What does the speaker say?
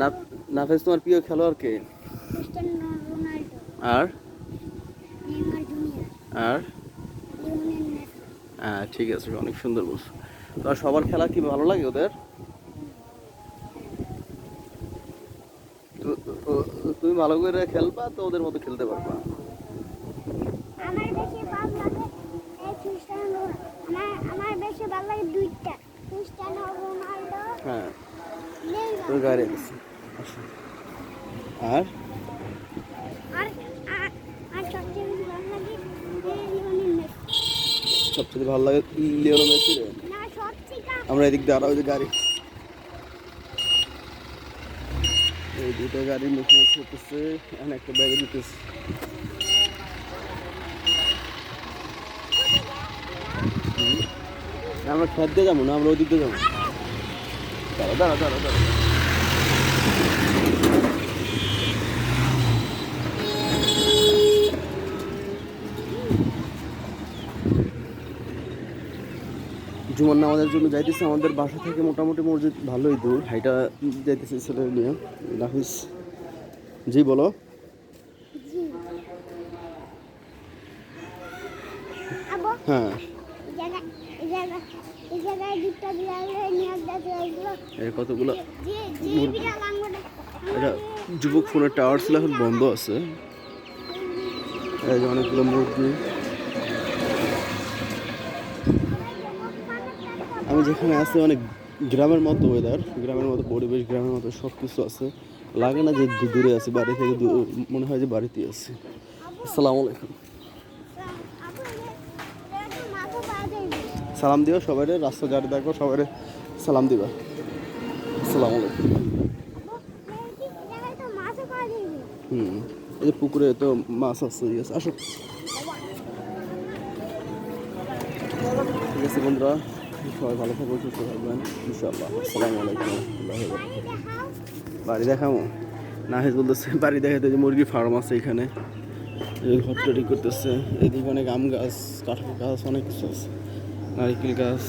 না নাফেজ তোমার প্রিয় খেলোয়াড় কে? আর? আর? হ্যাঁ ঠিক আছে অনেক সুন্দর বলছো। তো সবার খেলা কি ভালো লাগে ওদের? তুমি ভালো করে খেলবা তো ওদের মতো খেলতে পারবা? আমার বেশি ভালো লাগে এই ক্রিস্টিয়ানো আমার আমার বেশি ভালো লাগে দুইটা ক্রিস্টিয়ানো রোনাল্ডো হ্যাঁ। তোর গাড়ি গেছে। আর? সবচেয়ে ভালো লাগে এই মেসি। আমরা এদিক দিয়ে আরও গাড়ি। এই দুটো গাড়ি মুখোমুখি হতেছে এখন একটা ব্যাগে দিতেছে। আমরা খেত যাব না আমরা ওই দিক দিয়ে যাব। দাঁড়া দাঁড়া দাঁড়া দাঁড়া। জুমার নামাজের জন্য যাইতেছে আমাদের বাসা থেকে মোটামুটি মসজিদ ভালোই দূর হাইটা যাইতেছে ছেলে নিয়ে রাফিস জি বলো। হ্যাঁ। এর কতগুলো? এটা যুবক ফোনের টাওয়ার ছিল এখন বন্ধ আছে। অনেকগুলো মুরগি। আমি যেখানে আছি, অনেক গ্রামের মতো ওয়েদার গ্রামের মতো পরিবেশ, গ্রামের মতো সব কিছু আছে। লাগে না যে দূরে আছে, বাড়ি থেকে মনে হয় যে বাড়িতে আছি। আসসালামু আলাইকুম। সালাম দিও সবাই রাস্তা যারে দেখো সবাই সালাম দিবা। আসসালামু আলাইকুম। হুম, এই পুকুরে তো মাছ ঠিক আছে। আসো। ঠিক আছে বন্ধুরা সবাই ভালো থাকবেন সুস্থ থাকবেন ইনশাল্লাহ আসসালামু আলাইকুম রহমতুল্লাহি। বাড়ি দেখাবো নাহিদ বলতেছে, বাড়ি দেখাতে যে মুরগির ফার্ম আছে এখানে। ঘর তৈরি করতেছে, এদিকে অনেক আম গাছ, কাঁঠাল গাছ, অনেক কিছু আছে, নারিকেল গাছ।